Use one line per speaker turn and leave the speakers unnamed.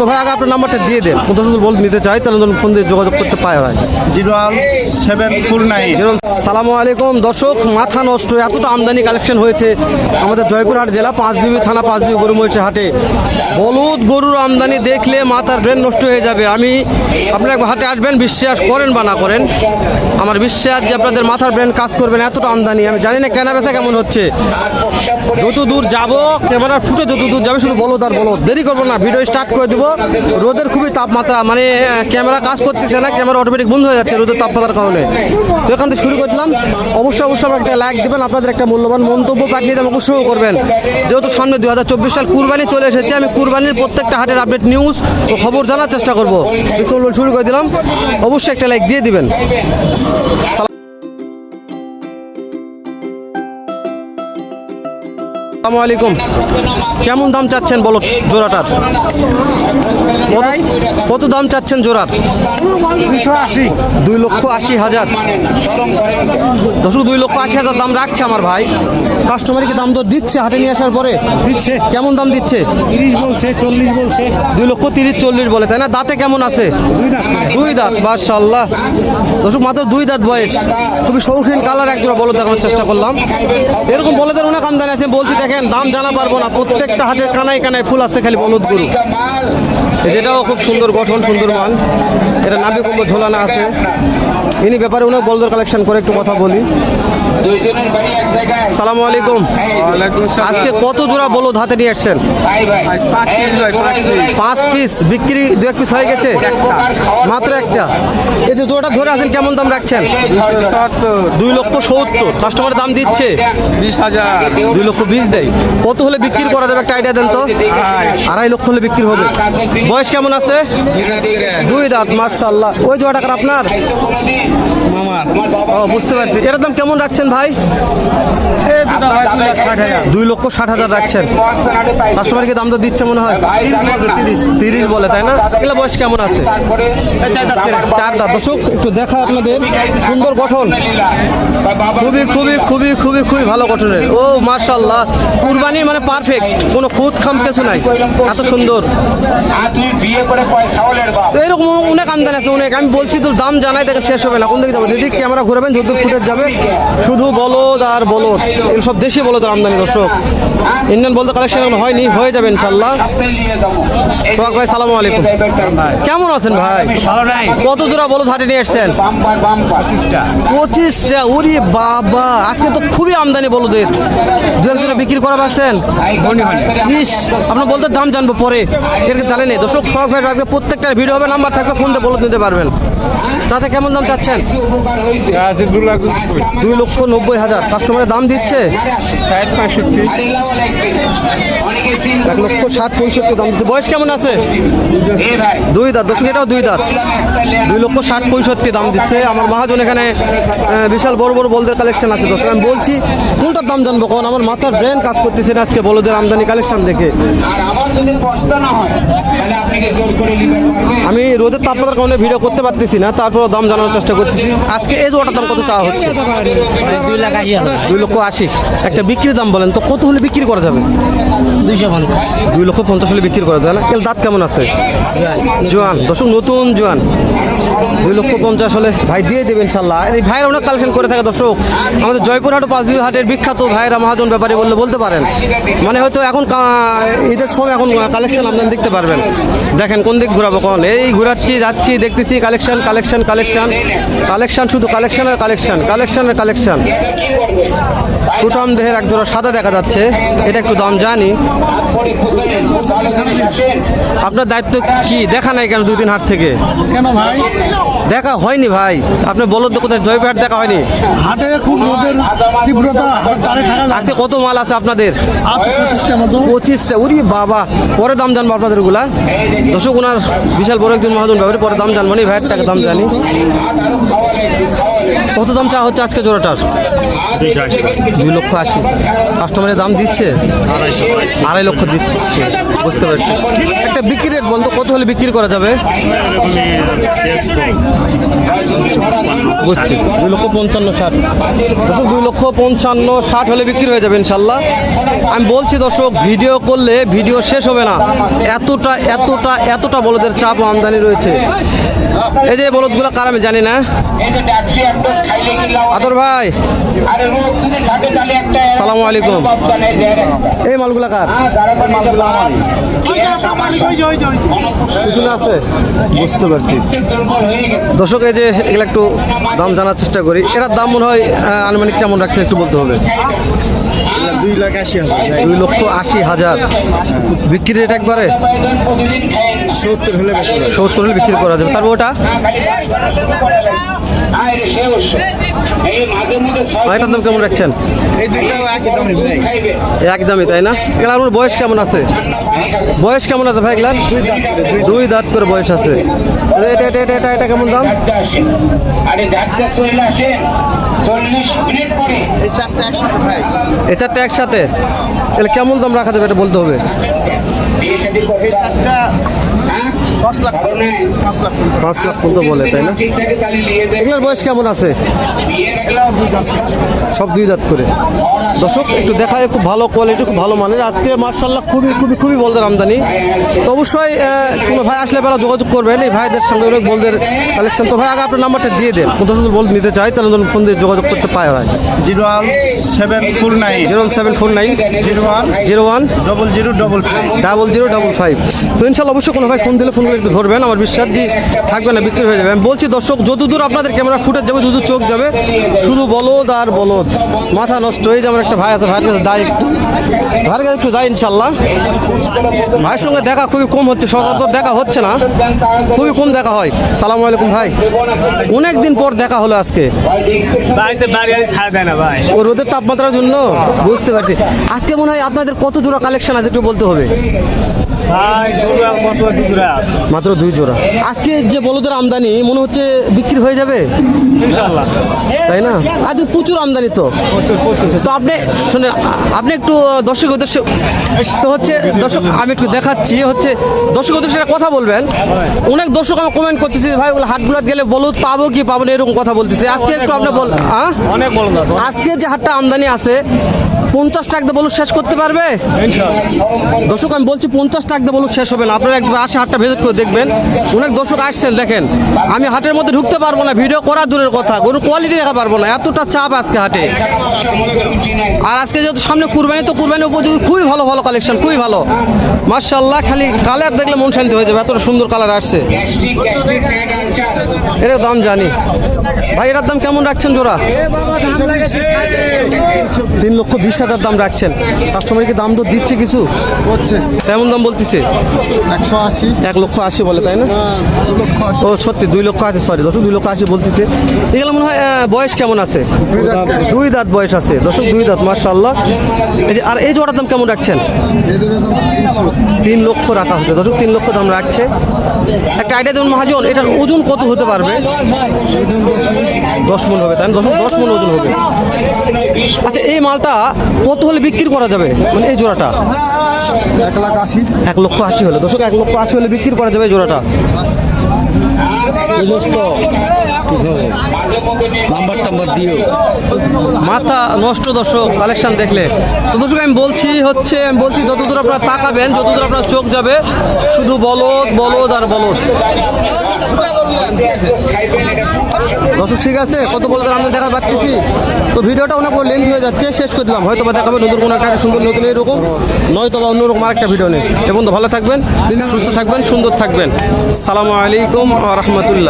তো ভাই আগে আপনার নাম্বারটা দিয়ে দেন। কোথাও যদি বল নিতে চাই তাহলে ধরুন ফোন দিয়ে যোগাযোগ করতে পারে ভাই।
Zero one seven four nine.
Zero সালামু আলাইকুম। দর্শক মাথা নষ্ট এতটা আমদানি কালেকশন হয়েছে আমাদের জয়পুরহাট জেলা পাঁচ পাঁচবিবি থানা পাঁচ পাঁচবিবি গরু মহিষের হাটে। বলদ গরুর আমদানি দেখলে মাথার ব্রেন নষ্ট হয়ে যাবে। আমি আপনারা একবার হাটে আসবেন বিশ্বাস করেন বা না করেন আমার বিশ্বাস যে আপনাদের মাথার ব্রেন কাজ করবেন এতটা আমদানি। আমি জানি না কেনা বেচা কেমন হচ্ছে। যত দূর যাব ক্যামেরা ফুটে যত দূর যাবে শুধু বলদ আর বলদ। দেরি করব না ভিডিও স্টার্ট করে দেবো। রোদের খুবই তাপমাত্রা মানে ক্যামেরা কাজ করতেছে না, ক্যামেরা অটোমেটিক বন্ধ হয়ে যাচ্ছে রোদের তাপমাত্রার কারণে। তো এখান থেকে শুরু করে দিলাম অবশ্যই অবশ্যই আমার একটা লাইক দেবেন, আপনাদের একটা মূল্যবান মন্তব্য পাঠিয়ে আমাকে উৎসাহ করবেন। যেহেতু সামনে দু হাজার চব্বিশ সাল কুরবানি চলে এসেছে, আমি কুরবানির প্রত্যেকটা হাটের আপডেট নিউজ ও খবর জানার চেষ্টা করব। শুরু করে দিলাম। অবশ্যই একটা লাইক দিয়ে দিবেন। আসসালামু আলাইকুম। কেমন দাম চাচ্ছেন বলো জোড়াটার? কত- দাম চাচ্ছেন জোড়ার?
দুশো আশি
দুই লক্ষ আশি হাজার। দশক দুই লক্ষ আশি হাজার দাম রাখছে আমার ভাই। কাস্টমার কি দাম দর দিচ্ছে হাটে নিয়ে আসার পরে?
দিচ্ছে।
কেমন দাম দিচ্ছে?
তিরিশ বলছে চল্লিশ বলছে।
দুই লক্ষ তিরিশ চল্লিশ বলে তাই না? দাঁতে কেমন আছে?
দুই
দাঁত। মাশাল্লাহ দর্শক মাত্র দুই দাঁত বয়স। খুবই শৌখিন কালার একজোড়া বলো দেখানোর চেষ্টা করলাম। এরকম বলদের অনেক আমদানি আছে বলছি দেখেন, দাম জানা পারব না, প্রত্যেকটা হাটের কানায় কানায় ফুল আছে খালি বলদ গরু যেটাও খুব সুন্দর গঠন, সুন্দর মাল এটা নাবি কুম্ভ ঝোলানো আছে। ইনি ব্যাপারে উনি বলদর কালেকশন করে একটু কথা বলি। সালামু আলাইকুম। আজকে কত জোড়া বলদ হাতে নিয়ে আসছেন? পাঁচ পিস বিক্রি দু এক পিস হয়ে গেছে? মাত্র একটা। এই যে জোড়াটা ধরে আছেন কেমন দাম রাখছেন? দুই লক্ষ সত্তর। কাস্টমার দাম দিচ্ছে।
বিশ হাজার।
দুই লক্ষ বিশ দেয়। কত হলে বিক্রি করা যাবে একটা আইডিয়া দেন তো? আড়াই। লক্ষ হলে বিক্রি হবে। বয়স কেমন আছে? দুই দাঁত মার্শাল্লাহ ওই জোড়া টাকার আপনার? ও বুঝতে পারছি। এটার দাম কেমন রাখছেন ভাই? দুই লক্ষ ষাট হাজার রাখছেন। কাস্টমার কি দাম তো দিচ্ছে মনে হয়? তিরিশ। বলে তাই না? এগুলো বয়স কেমন আছে? চার দাঁত দশক একটু দেখা আপনাদের। সুন্দর গঠন। খুবই খুবই খুবই খুবই খুবই ভালো গঠনের। ও মার্শাল্লাহ কুরবানি মানে পারফেক্ট কোনো খুদ খাম কিছু নাই। এত সুন্দর। তো এরকম অনেক আমদানি আছে। অনেক আমি বলছি তো দাম জানাই দেখেন শেষ হবে না। কোন দিকে যাব? দিদি ক্যামেরা ঘুরাবেন যত ফুটেজ যাবে। শুধু বলদ আর বলদ এগুলো সব দেশি বলদ আমদানি দর্শক। ইন্ডিয়ান বলদ কালেকশন এখন হয়নি হয়ে যাবে ইনশাল্লাহ সোহাগ ভাই সালামু আলাইকুম। কেমন আছেন ভাই? কত জোড়া বলদ হাটে নিয়ে এসছেন? পঁচিশটা ওরে বাবা আজকে তো খুবই আমদানি বলদের। দু এক জোড়া বিক্রি করা পারছেন ইস আপনার বলতে দাম জানব পরে। এর জানেন দর্শক শখ ভাই রাখবে প্রত্যেকটা ভিডিও হবে নাম্বার থাকবে ফোন দিয়ে বলে নিতে পারবেন। তাতে কেমন দাম চাচ্ছেন? দুই লক্ষ নব্বই হাজার। কাস্টমারের দাম দিচ্ছে?
ষাট পঁয়ষট্টি।
এক লক্ষ ষাট পঁয়ষট্টি দাম দিচ্ছে। বয়স কেমন আছে? দুই দাঁত। দর্শক এটাও দুই দাঁত। দুই লক্ষ ষাট পঁয়ষট্টি দাম দিচ্ছে। আমার মহাজন এখানে বিশাল বড় বড় বলদের কালেকশন আছে। দর্শক আমি বলছি কোনটার দাম জানব কোন আমার মাথার ব্রেন কাজ করতেছে না আজকে বলদের আমদানি কালেকশন দেখে। আমি রোদের তাপমাত্রার কারণে ভিডিও করতে পারতেছি না তারপর দাম জানানোর চেষ্টা করতেছি। আজকে এই জোড়াটার দাম কত চাওয়া হচ্ছে?
দুই
লক্ষ আশি। একটা বিক্রির দাম বলেন, তো কত হলে বিক্রি করা যাবে?
দুইশো পঞ্চাশ
দুই লক্ষ পঞ্চাশ হলে বিক্রি করা যায় না? এর দাঁত কেমন আছে? জোয়ান, দর্শক, নতুন জোয়ান। দুই লক্ষ পঞ্চাশ হলে ভাই দিয়ে দেবেন ইনশাল্লাহ। এই ভাইয়ের অনেক কালেকশন করে থাকে দর্শক। আমাদের জয়পুরহাট ও পাঁচবি হাটের বিখ্যাত ভাইয়েরা মহাজন ব্যাপারী বললে বলতে পারেন। মানে হয়তো এখন ঈদের সময় এখন কালেকশন আপনারা দেখতে পারবেন। দেখেন কোন দিক ঘোরাবো কখন। এই ঘোরাচ্ছি যাচ্ছি দেখতেছি কালেকশন কালেকশন কালেকশন কালেকশন শুধু কালেকশন আর কালেকশন কালেকশন আর কালেকশন সুঠাম দেহের এক জোড়া সাদা দেখা যাচ্ছে। এটা একটু দাম জানি। আপনার দায়িত্ব কি? দেখা নাই কেন দুই তিন হাট থেকে?
কেন ভাই?
দেখা হয়নি ভাই। আপনি বলদ কোথায়? জয়পুরহাট দেখা হয়নি।
হাটে খুব রোদের তীব্রতা
আজকে কত মাল আছে আপনাদের?
পঁচিশটা
ওরে উরি বাবা পরে দাম জানব আপনাদের ওগুলা। দর্শক ওনার বিশাল বড় একজন মহাজন ব্যাপারে পরে দাম জানব নি ভাইয়ের টাকা দাম জানি। কত দাম চা হচ্ছে আজকে জোড়াটার? দুই লক্ষ আশি। কাস্টমারের দাম দিচ্ছে? আড়াই লক্ষ দিচ্ছে। বুঝতে পারছি। একটা বিক্রি রেট বলতো, কত হলে বিক্রি করা যাবে? বুঝছি। দুই লক্ষ পঞ্চান্ন ষাট। দর্শক, দুই লক্ষ পঞ্চান্ন ষাট হলে বিক্রি হয়ে যাবে ইনশাল্লাহ। আমি বলছি দর্শক, ভিডিও করলে ভিডিও শেষ হবে না। এতটা এতটা এতটা বলদের চাপ আমদানি রয়েছে। এই যে বলদগুলো কার আমি জানি না। আদর ভাই। সালামু আলাইকুম। এই মালগুলা কার? আছে। বুঝতে পারছি। দর্শক এই যে এগুলো একটু দাম জানার চেষ্টা করি। এটার দাম মনে হয় আনুমানিক কেমন রাখছেন একটু বলতে হবে?
দুই লাখ আশি হাজার।
দুই লক্ষ আশি হাজার। বিক্রি রেট একবারে?
সত্তর হলে
সত্তর হলে বিক্রি করা যাবে। তারপর ওটা? এটার দাম কেমন রাখছেন? একদমই তাই না? এগুলো আপনার বয়স কেমন আছে? বয়স কেমন আছে ভাই এগুলার? দুই দাঁত করে বয়স আছে। এটা এটা এটা এটা এটা কেমন দাম?
এই চারটা একসাথে?
তাহলে কেমন দাম রাখা যাবে এটা বলতে হবে?
এই চারটা? পাঁচ লাখ। পাঁচ লাখ।
পাঁচ লাখ পর্যন্ত বলে তাই না? এগুলোর বয়স কেমন আছে? সব দুই দাঁত করে। দর্শক একটু দেখায় খুব ভালো কোয়ালিটি খুব ভালো মানের। আজকে মার্শাল্লাহ খুবই খুবই খুবই বলদের আমদানি। তো অবশ্যই কোনো ভাই আসলে বেলা যোগাযোগ করবেন। এই ভাইদের সঙ্গে অনেক বলদের কালেকশন তো ভাই আগে আপনার নাম্বারটা দিয়ে দেন। কোথাও যদি বল নিতে চাই তাহলে ধরুন ফোন দিয়ে যোগাযোগ করতে পায় ভাই।
Zero one seven four nine.
Zero seven four nine.
Zero one
zero one
double zero double
double zero double five তো ইনশাল্লাহ অবশ্যই কোনো ভাই ফোন দিলে ফোনগুলো একটু ধরবেন। আমার বিশ্বাস যে থাকবে না বিক্রি হয়ে যাবে। আমি বলছি দর্শক যতদূর আপনাদের ক্যামেরা ফুটে যাবে যতদূর চোখ যাবে শুধু বলদ আর বলদ। মাথা নষ্ট। হয়ে আমার একটা ভাই আছে ভাইয়ের কাছে যাই একটু। ভাইয়ের কাছে একটু যাই ইনশাল্লাহ। ভাইয়ের সঙ্গে দেখা খুবই কম হচ্ছে সচরাচর দেখা হচ্ছে না। খুবই কম দেখা হয়। সালাম আলাইকুম ভাই। অনেক দিন পর দেখা হলো আজকে।
দেয়
ও রোদের তাপমাত্রার জন্য? বুঝতে পারছি। আজকে মনে হয় আপনাদের কত জোড়া কালেকশন আছে একটু বলতে হবে। মাত্র দুই জোড়া। আজকে যে বলদের আমদানি মনে হচ্ছে বিক্রি হয়ে যাবে? তাই না? আজকে প্রচুর আমদানি তো। তো আপনি শুনে আপনি একটু দর্শক উদ্দেশ্যে তো হচ্ছে দর্শক আমি একটু দেখাচ্ছি হচ্ছে দর্শক উদ্দেশ্যে কথা বলবেন। অনেক দর্শক আমার কমেন্ট করতেছে ভাই ওগুলো হাটগুলাত গেলে বলুদ পাবো কি পাবো না? এরকম কথা বলতেছে। আজকে একটু আপনি বল হ্যাঁ
অনেক
আজকে যে হাটটা আমদানি আছে পঞ্চাশ টাকা বলুন শেষ করতে পারবে? দর্শক আমি বলছি পঞ্চাশ টাকা দিয়ে বলুন শেষ হবে না। আপনারা একবার আসে হাটটা ভিজিট করে দেখবেন। অনেক দর্শক আসছেন, দেখেন। আমি হাটের মধ্যে ঢুকতে পারব না, ভিডিও করা দূরের কথা। গরু কোয়ালিটি দেখা পারব না, এতটা চাপ আজকে হাটে। আর আজকে যেহেতু সামনে কুরবানি, তো কুরবানি উপযোগী খুবই ভালো ভালো কালেকশন খুবই ভালো। মার্শাল্লাহ খালি কালার দেখলে মন শান্তি হয়ে যাবে, এতটা সুন্দর কালার আসছে। এটার দাম জানি। ভাই এটার দাম কেমন রাখছেন জোড়া? তিন লক্ষ বিশ হাজার দাম রাখছেন। কাস্টমার কি দাম তো দিচ্ছে কিছু?
হচ্ছে।
কেমন দাম বলতেছে?
একশো আশি।
এক লক্ষ আশি বলে তাই না?
দু
ও সত্যি দুই লক্ষ আছে সরি দর্শক দুই লক্ষ আশি বলতেছে। এগুলো মনে হয় বয়স কেমন আছে?
দুই দাঁত।
বয়স আছে। দর্শক দুই দাঁত মার্শাল্লাহ এই যে আর এই জোড়ার দাম কেমন রাখছেন? তিন লক্ষ রাখা হচ্ছে। দর্শক তিন লক্ষ দাম রাখছে। একটা আইডিয়া দেবেন মহাজন এটার ওজন কত হতে পারবে? দশ মন হবে তাই না? দশ দশ মন ওজন হবে। আচ্ছা এই মালটা কত হলে বিক্রি করা যাবে? মানে এই জোড়াটা?
এক লাখ আশি।
এক লক্ষ আশি হলে। দর্শক এক লক্ষ আশি হলে বিক্রি করা যাবে এই জোড়াটা?
নাম্বার টাম্বার দিও।
মাথা নষ্ট দর্শক কালেকশন দেখলে। তো দর্শক আমি বলছি হচ্ছে আমি বলছি যতদূর আপনারা তাকাবেন যতদূর আপনার চোখ যাবে শুধু বলদ বলদ আর বলদ। দর্শক, ঠিক আছে, কত বলতে আমরা দেখা পাচ্ছি তো ভিডিওটা অনেক লেন্থ হয়ে যাচ্ছে, শেষ করে দিলাম। হয়তো বা দেখাবে নতুন কোনো একটা সুন্দর নতুন এরকম নয়তো বা অন্যরকম আরেকটা ভিডিও নেই এবং ভালো থাকবেন, সুস্থ থাকবেন, সুন্দর থাকবেন। সালামু আলাইকুম রহমতুল্লাহ।